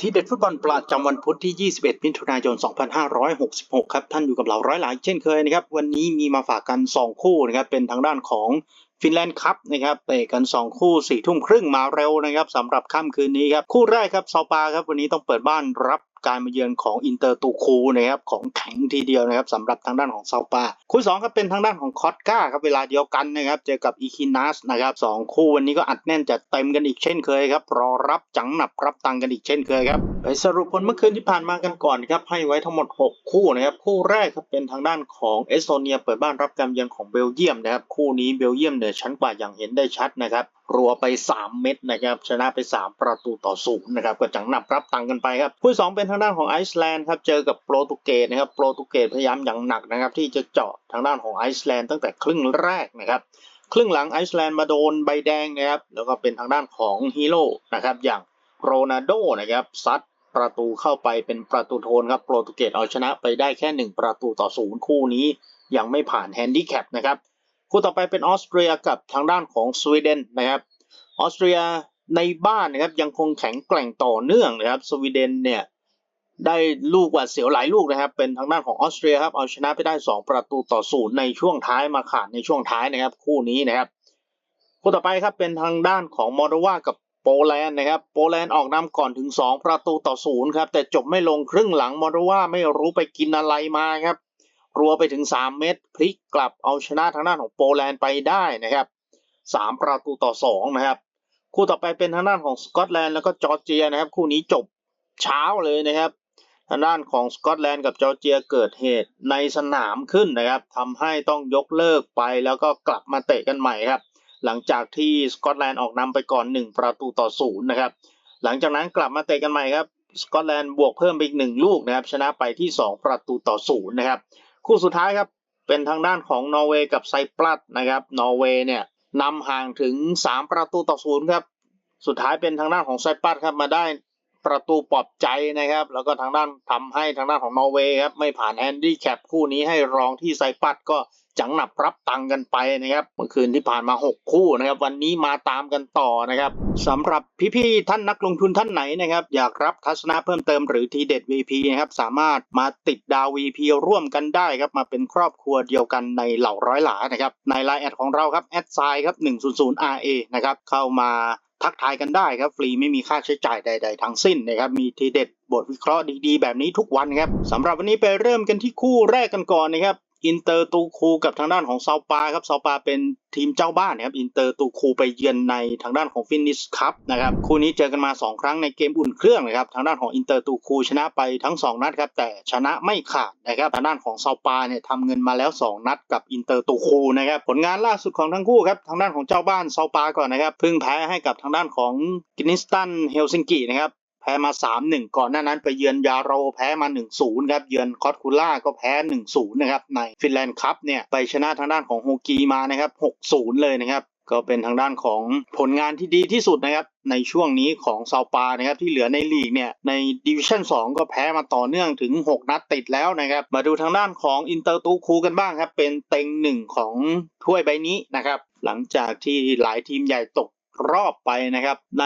ที่เด็ดฟุตบอลประจำวันพุธที่ 21 มิถุนายน 2566 ครับ ท่านอยู่กับเราร้อยหลายเช่นเคยนะครับ วันนี้มีมาฝากกัน 2 คู่นะครับ เป็นทางด้านของฟินแลนด์คัพนะครับเตะกัน 2 คู่4ทุ่มครึ่งมาเร็วนะครับสำหรับค่ำคืนนี้ครับ คู่แรกครับซาปาครับ วันนี้ต้องเปิดบ้านรับ การมาเยือนของอินเตอร์ตูคูนะครับของแข็งทีเดียวนะครับสำหรับทางด้านของซาปาคู่สองครับเป็นทางด้านของคอตกาครับเวลาเดียวกันนะครับเจอกับอีคินัสนะครับสองคู่วันนี้ก็อัดแน่นจัดเต็มกันอีกเช่นเคยครับรอรับจังหนับรับตังกันอีกเช่นเคยครับไปสรุปผลเมื่อคืนที่ผ่านมากันก่อนครับให้ไว้ทั้งหมด 6 คู่นะครับคู่แรกครับเป็นทางด้านของเอสโตเนีย เปิดบ้านรับการเยือนของเบลเยียมนะครับคู่นี้เบลเยียมเหนือชั้นกว่าอย่างเห็นได้ชัดนะครับ รัวไป 3 เม็ดนะครับชนะไป 3 ประตูต่อศูนย์นะครับก็จังนับรับตังกันไปครับคู่สองเป็นทางด้านของไอซ์แลนด์ครับเจอกับโปรตุเกสนะครับโปรตุเกสพยายามอย่างหนักนะครับที่จะเจาะทางด้านของไอซ์แลนด์ตั้งแต่ครึ่งแรกนะครับครึ่งหลังไอซ์แลนด์มาโดนใบแดงนะครับแล้วก็เป็นทางด้านของฮีโร่นะครับอย่างโรนัลโดนะครับซัดประตูเข้าไปเป็นประตูโทนครับโปรตุเกสเอาชนะไปได้แค่ 1 ประตูต่อศูนย์คู่นี้ยังไม่ผ่านแฮนดิแคปนะครับ คู่ต่อไปเป็นออสเตรียกับทางด้านของสวีเดนนะครับออสเตรียในบ้านนะครับยังคงแข็งแกร่งต่อเนื่องนะครับสวีเดนเนี่ยได้ลูกหวาดเสียวหลายลูกนะครับ เป็นทางด้านของออสเตรียครับเอาชนะไปได้ 2 ประตูต่อศูนย์ในช่วงท้ายมาขาดในช่วงท้ายนะครับ คู่นี้นะครับคู่ต่อไปครับเป็นทางด้านของมอลโดวากับโปแลนด์นะครับโปแลนด์ออกนำก่อนถึง 2 ประตูต่อศูนย์ครับแต่จบไม่ลงครึ่งหลังมอลโดวาไม่รู้ไปกินอะไรมาครับ รัวไปถึง 3 เม็ดพลิกกลับเอาชนะทางด้านของโปแลนด์ไปได้นะครับ3ประตูต่อ2นะครับคู่ต่อไปเป็นทางด้านของสกอตแลนด์แล้วก็จอร์เจียนะครับ คู่นี้จบเช้าเลยนะครับ ทางด้านของสกอตแลนด์กับจอร์เจียเกิดเหตุในสนามขึ้นนะครับทำให้ต้องยกเลิกไปแล้วก็กลับมาเตะกันใหม่ครับ หลังจากที่สกอตแลนด์ออกนำไปก่อน 1 ประตูต่อศูนย์นะครับ หลังจากนั้นกลับมาเตะกันใหม่ครับสกอตแลนด์บวกเพิ่มไปอีกหนึ่งลูกนะครับ ชนะไปที่ 2 ประตูต่อศูนย์นะครับ คู่สุดท้ายครับ เป็นทางด้านของนอร์เวย์กับไซปรัสนะครับ นอร์เวย์เนี่ยนำห่างถึง 3 ประตูต่อศูนย์ครับ สุดท้ายเป็นทางด้านของไซปรัสครับมาได้ ประตูปลอบใจนะครับ แล้วก็ทางด้านทำให้ทางด้านของนอร์เวย์ครับไม่ผ่านแฮนดี้แคปคู่นี้ให้รองที่ไซปัสก็จังหนับรับตังกันไปนะครับเมื่อคืนที่ผ่านมา 6 คู่นะครับ วันนี้มาตามกันต่อนะครับสำหรับพี่ๆท่านนักลงทุนท่านไหนนะครับ อยากรับทัศนะเพิ่มเติมหรือทีเด็ด VP นะครับสามารถมาติดดาว VP ร่วมกันได้ครับ มาเป็นครอบครัวเดียวกันในเหล่าร้อยหลานะครับ ในไลน์แอดของเราครับแอดไซน์ครับ100 RA นะครับเข้ามา ทักทายกันได้ครับ ฟรีไม่มีค่าใช้จ่ายใด ๆ ทั้งสิ้นนะครับ มีทีเด็ดบทวิเคราะห์ดีๆ แบบนี้ทุกวันครับสำหรับวันนี้ไปเริ่มกันที่คู่แรกกันก่อนนะครับ อินเตอร์ตูคูกับทางด้านของซาปาครับซาปาเป็นทีมเจ้าบ้านนะครับอินเตอร์ตูคูไปเยือนในทางด้านของฟินิชคัพนะครับคู่นี้เจอกันมา 2 ครั้งในเกมอุ่นเครื่องนะครับทางด้านของอินเตอร์ตูคูชนะไปทั้ง 2 นัดครับแต่ชนะไม่ขาดนะครับทางด้านของซาปาเนี่ยทำเงินมาแล้ว 2 นัดกับอินเตอร์ตูคูนะครับผลงานล่าสุดของทั้งคู่ครับทางด้านของเจ้าบ้านซาปาก่อนนะครับเพิ่งแพ้ให้กับทางด้านของกินิสตันเฮลซิงกินะครับ พ้มา 3-1 ก่อนหน้านั้นไปเยือนยาโรแพ้มา 1-0 ครับ เยือนคอตคูล่าก็แพ้ 1-0 นะครับ ในฟินแลนด์คัพเนี่ย ไปชนะทางด้านของโฮกีมานะครับ 6-0 เลยนะครับ ก็เป็นทางด้านของผลงานที่ดีที่สุดนะครับในช่วงนี้ของซาปานะครับที่เหลือในลีกเนี่ยในดิวิชั่น2 ก็แพ้มาต่อเนื่องถึง 6 นัดติดแล้วนะครับ มาดูทางด้านของอินเตอร์ตูคูกันบ้างครับ เป็นเต็งหนึ่งของถ้วยใบนี้นะครับ หลังจากที่หลายทีมใหญ่ตก รอบไปนะครับ ใน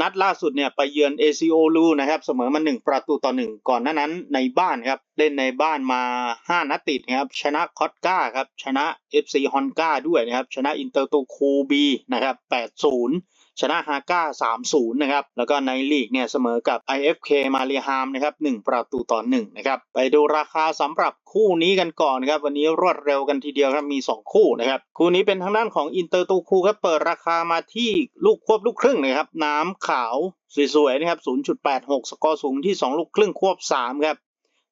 นัดล่าสุดเนี่ยไปเยือน ACO ลูนะครับ เสมอมา1ประตูต่อ1ก่อนหน้านั้นในบ้านครับ เล่นในบ้านมา 5นัดติดนะครับ ชนะคอตกาครับ ชนะ FC ฮอนกาด้วยนะครับ ชนะอินเตอร์ตูคูบีนะครับ8-0 ชนะฮาก้า3-0 นะครับ แล้วก็ในลีกเนี่ยเสมอกับ IFK มาเรียฮามนะครับ1ประตูต่อ1นะครับ ไปดูราคาสำหรับคู่นี้กันก่อนนะครับ วันนี้รวดเร็วกันทีเดียวครับ มี 2 คู่นะครับ คู่นี้เป็นทางด้านของอินเตอร์ตูคูครับเปิดราคามาที่ลูกควบลูกครึ่งนะครับ น้ำขาวสวยๆนะครับ 0.86 สกอร์สูงที่ 2 ลูกครึ่งควบ 3 ครับ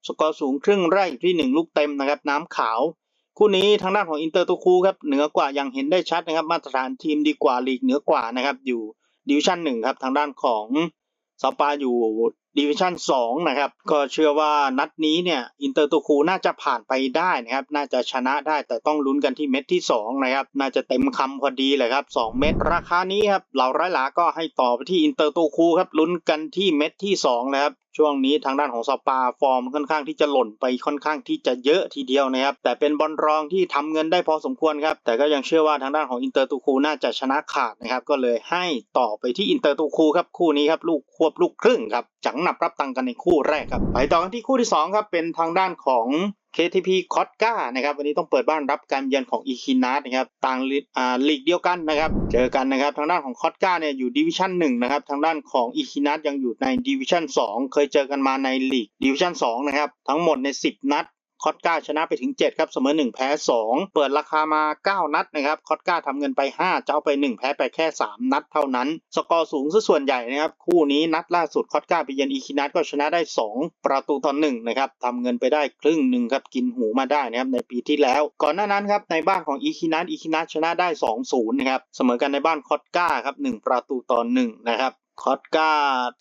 สกอร์สูงครึ่งแรกที่ 1 ลูกเต็มนะครับ น้ำขาว คู่นี้ทางด้านของอินเตอร์ตูคูครับเหนือกว่ายังเห็นได้ชัดนะครับ มาตรฐานทีมดีกว่าลีกเหนือกว่านะครับ อยู่ดิวิชั่นหนึ่งครับ ทางด้านของซาปาอยู่ดิวิชั่นสองนะครับ ก็เชื่อว่านัดนี้เนี่ยอินเตอร์ตูคูน่าจะผ่านไปได้นะครับ น่าจะชนะได้แต่ต้องลุ้นกันที่เม็ดที่2นะครับ น่าจะเต็มคำพอดีเลยครับ2เม็ดราคานี้ครับเหล่าร้อยหลาก็ให้ต่อไปที่อินเตอร์ตูคูครับลุ้นกันที่เม็ดที่2นะครับ ช่วงนี้ทางด้านของสปาฟอร์มค่อนข้างที่จะหล่นไปค่อนข้างที่จะเยอะทีเดียวนะครับ แต่เป็นบอลรองที่ทำเงินได้พอสมควรครับ แต่ก็ยังเชื่อว่าทางด้านของอินเตอร์ตูคูน่าจะชนะขาดนะครับ ก็เลยให้ต่อไปที่อินเตอร์ตูคูครับคู่นี้ครับลูกควบลูกครึ่งครับจังหนับรับตังกันในคู่แรกครับไปต่อกันที่คู่ที่สองครับเป็นทางด้านของ KTP คอตกานะครับวันนี้ต้องเปิดบ้านรับการเยือนของอีคินัสนะครับต่างลีกเดียวกันนะครับเจอกันนะครับทางด้านของคอตกาเนี่ยอยู่ดิวิชั่นหนึ่งนะครับทางด้านของอีคินัสยังอยู่ในดิวิชั่นสองเคยเจอกันมาในลีกดิวิชั่นสองนะครับทั้งหมดใน 10 นัด คอตกาชนะไปถึง 7 ครับ เสมอ 1 แพ้ 2 เปิดราคามา 9 นัดนะครับ คอตกาทำเงินไป 5 เจ้าไป 1 แพ้ไปแค่ 3 นัดเท่านั้น สกอร์สูงซะส่วนใหญ่นะครับ คู่นี้นัดล่าสุดคอตกาไปเยือนอีคินัสก็ชนะได้ 2 ประตูต่อ1นะครับทำเงินไปได้ครึ่งหนึ่งครับ กินหูมาได้นะครับในปีที่แล้ว ก่อนหน้านั้นครับในบ้านของอีคินัสอีคินัสชนะได้ 2-0นะครับ เสมอกันในบ้านคอตกาครับ 1 ประตูต่อ1นะครับ คอตกา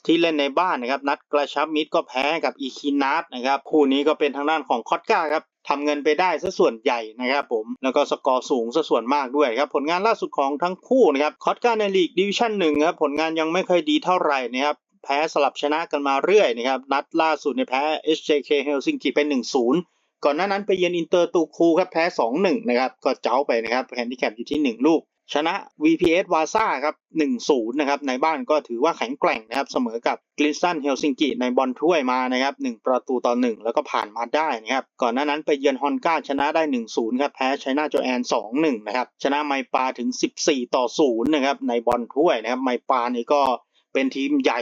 ที่เล่นในบ้านนะครับ นัดกระชับมิตรก็แพ้กับอีคินัสนะครับคู่นี้ก็เป็นทางด้านของคอตกาครับทำเงินไปได้ซะส่วนใหญ่นะครับผม แล้วก็สกอร์สูงซะส่วนมากด้วยครับ ผลงานล่าสุดของทั้งคู่นะครับคอตกาในลีกดิวิชั่นหนึ่งครับ ผลงานยังไม่ค่อยดีเท่าไหร่นะครับแพ้สลับชนะกันมาเรื่อยนะครับ นัดล่าสุดในแพ้ SJK Helsinki ไป 1-0 ก่อนหน้านั้นไปเยือนอินเตอร์ตูคูครับแพ้ 2-1 นะครับ ก็เจ้าไปนะครับแฮนดิแคปอยู่ที่ 1 ลูก ชนะ VPS วาซ่าครับ1-0นะครับในบ้านก็ถือว่าแข็งแกร่งนะครับเสมอกับกลิสตันเฮลซิงกิในบอลถ้วยมานะครับ1ประตูต่อ 1 แล้วก็ผ่านมาได้นะครับก่อนหน้านั้นไปเยือนฮอนก้าชนะได้ 1-0ครับแพ้ไชน่าโจแอน 2-1นะครับชนะไมปาถึง 14 ต่อ 0 นะครับในบอลถ้วยนะครับไมปานี่ก็เป็นทีมใหญ่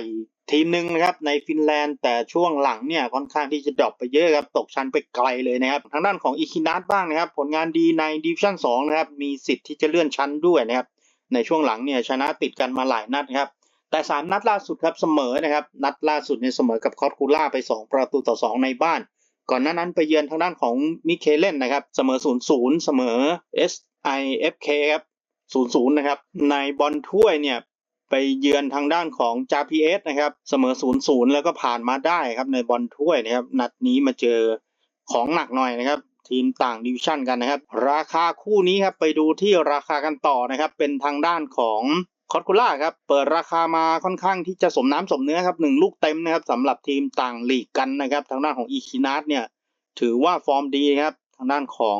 ทีมหนึ่งนะครับในฟินแลนด์แต่ช่วงหลังเนี่ยค่อนข้างที่จะดรอปไปเยอะครับตกชั้นไปไกลเลยนะครับทางด้านของอิคินัสบ้างนะครับผลงานดีในดิวิชั่น2นะครับมีสิทธิ์ที่จะเลื่อนชั้นด้วยนะครับในช่วงหลังเนี่ยชนะติดกันมาหลายนัดนะครับแต่ 3 นัดล่าสุดครับเสมอนะครับนัดล่าสุดเนี่ยเสมอกับคอสคูล่าไป 2 ประตูต่อ 2 ในบ้าน ก่อนหน้านั้นไปเยือนทางด้านของมิเคเลนนะครับเสมอ 0-0 เสมอ SIFK ครับ0-0นะครับในบอลถ้วยเนี่ย ไปเยือนทางด้านของ JPS นะครับเสมอ0-0แล้วก็ผ่านมาได้ครับในบอลถ้วยนะครับนัดนี้มาเจอของหนักหน่อยนะครับ ทีมต่างดิวิชั่นกันนะครับ ราคาคู่นี้ครับไปดูที่ราคากันต่อนะครับ เป็นทางด้านของคอตคูล่าครับเปิดราคามาค่อนข้างที่จะสมน้ำสมเนื้อครับหนึ่งลูกเต็มนะครับสำหรับทีมต่างลีกกันนะครับ ทางด้านของอีคินัสเนี่ยถือว่าฟอร์มดีครับทางด้านของ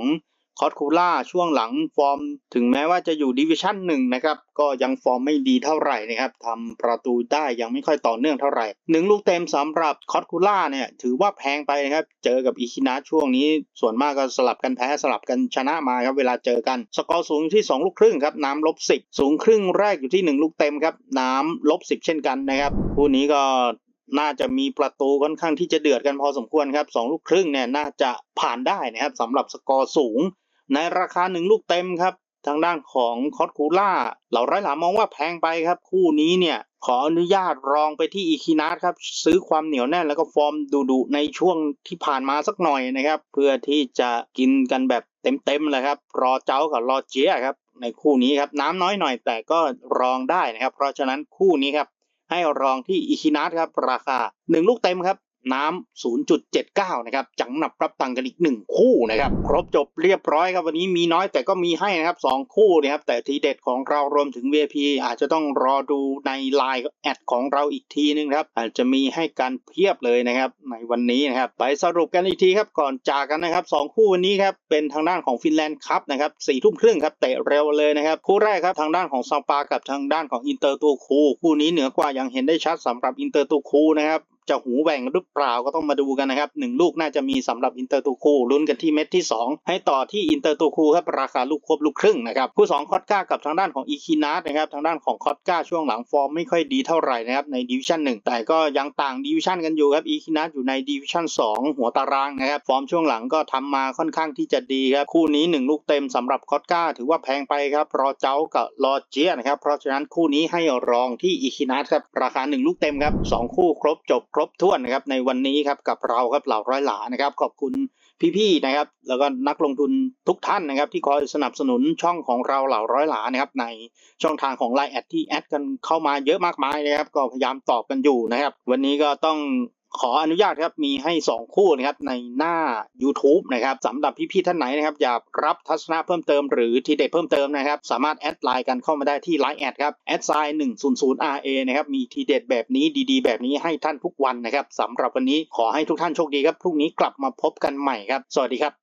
คอตคูล่าช่วงหลังฟอร์มถึงแม้ว่าจะอยู่ดิวิชั่นหนึ่งนะครับ ก็ยังฟอร์มไม่ดีเท่าไหร่นะครับทำประตูได้ยังไม่ค่อยต่อเนื่องเท่าไหร่หนึ่งลูกเต็มสำหรับคอตคูล่าเนี่ยถือว่าแพงไปนะครับ เจอกับอีคินาช่วงนี้ ส่วนมากก็สลับกันแพ้สลับกันชนะมาครับเวลาเจอกัน สกอร์สูงที่ 2 ลูกครึ่งครับน้ำลบ10สูงครึ่งแรกอยู่ที่ 1 ลูกเต็มครับน้ำลบ10เช่นกันนะครับคู่นี้ก็ น่าจะมีประตูค่อนข้างที่จะเดือดกันพอสมควรครับสองลูกครึ่งเนี่ยน่าจะผ่านได้นะครับสำหรับสกอร์สูง ในราคาหนึ่งลูกเต็มครับ ทางด้านของคอตคูล่าเหล่าไร้หลามองว่าแพงไปครับ คู่นี้เนี่ยขออนุญาตรองไปที่อีคินัสครับ ซื้อความเหนียวแน่นแล้วก็ฟอร์มดุๆในช่วงที่ผ่านมาสักหน่อยนะครับ เพื่อที่จะกินกันแบบเต็มๆเลยครับ รอเจ้ากับรอเจียครับในคู่นี้ครับน้ำน้อยหน่อยแต่ก็รองได้นะครับ เพราะฉะนั้นคู่นี้ครับ ให้รองที่อิคินัสครับ ราคา 1 ลูกเต็มครับ น้ำ 0.79 นะครับ จังหนับรับตังค์กันอีก 1 คู่นะครับ ครบจบเรียบร้อยครับ วันนี้มีน้อยแต่ก็มีให้นะครับ 2 คู่นะครับ แต่ทีเด็ดของเรารวมถึง VIP อาจจะต้องรอดูในไลน์แอดของเราอีกทีนึงครับ อาจจะมีให้การเพียบเลยนะครับ ในวันนี้นะครับ ไปสรุปกันอีกทีครับ ก่อนจากกันนะครับ 2 คู่วันนี้ครับ เป็นทางด้านของฟินแลนด์คัพนะครับสี่ทุ่มครึ่งครับ เตะเร็วเลยนะครับ คู่แรกครับทางด้านของซาปากับทางด้านของอินเตอร์ตูคู คู่นี้เหนือกว่ายังเห็นได้ชัดสำหรับอินเตอร์ตูคูนะครับ จะหูแหว่งหรือเปล่าก็ต้องมาดูกันนะครับหนึ่งลูกน่าจะมีสำหรับอินเตอร์ตูคูลุ้นกันที่เม็ดที่ 2 ให้ต่อที่อินเตอร์ตูคูครับราคาลูกควบลูกครึ่งนะครับคู่2คอตกากับทางด้านของอีคินัสนะครับทางด้านของคอตกาช่วงหลังฟอร์มไม่ค่อยดีเท่าไหร่นะครับในดิวิชั่น1แต่ก็ยังต่างดิวิชั่นกันอยู่ครับอีคินัสอยู่ในดิวิชั่น2 หัวตารางนะครับฟอร์มช่วงหลังก็ทำมาค่อนข้างที่จะดีครับคู่นี้ 1 ลูกเต็มสำหรับคอตกาถือว่าแพงไปครับรอเจ้ากับรอเจียนะครับเพราะฉะนั้นคู่นี้ให้รองที่อีคินัสครับราคา 1 ลูกเต็มครับสองคู่ครบจบครบถ้วนนะครับในวันนี้ครับกับเราครับเหล่าร้อยหลานะครับ ขอบคุณพี่ๆนะครับ แล้วก็นักลงทุนทุกท่านนะครับ ที่คอยสนับสนุนช่องของเราเหล่าร้อยหลานะครับ ในช่องทางของไลน์แอดที่แอดกันเข้ามาเยอะมากมายนะครับ ก็พยายามตอบกันอยู่นะครับ วันนี้ก็ต้อง ขออนุญาตครับมีให้2คู่นะครับในหน้า YouTube นะครับสำหรับพี่ๆท่านไหนนะครับอยากรับทัศนะเพิ่มเติมหรือทีเด็ดเพิ่มเติมนะครับสามารถแอดไลน์กันเข้ามาได้ที่ Line แอดครับแอดไซน์หนึ่งศูนย์ศูนย์ราเอนะครับมีทีเด็ดแบบนี้ดีๆ แบบนี้ให้ท่านทุกวันนะครับสำหรับวันนี้ขอให้ทุกท่านโชคดีครับพรุ่งนี้กลับมาพบกันใหม่ครับ สวัสดีครับ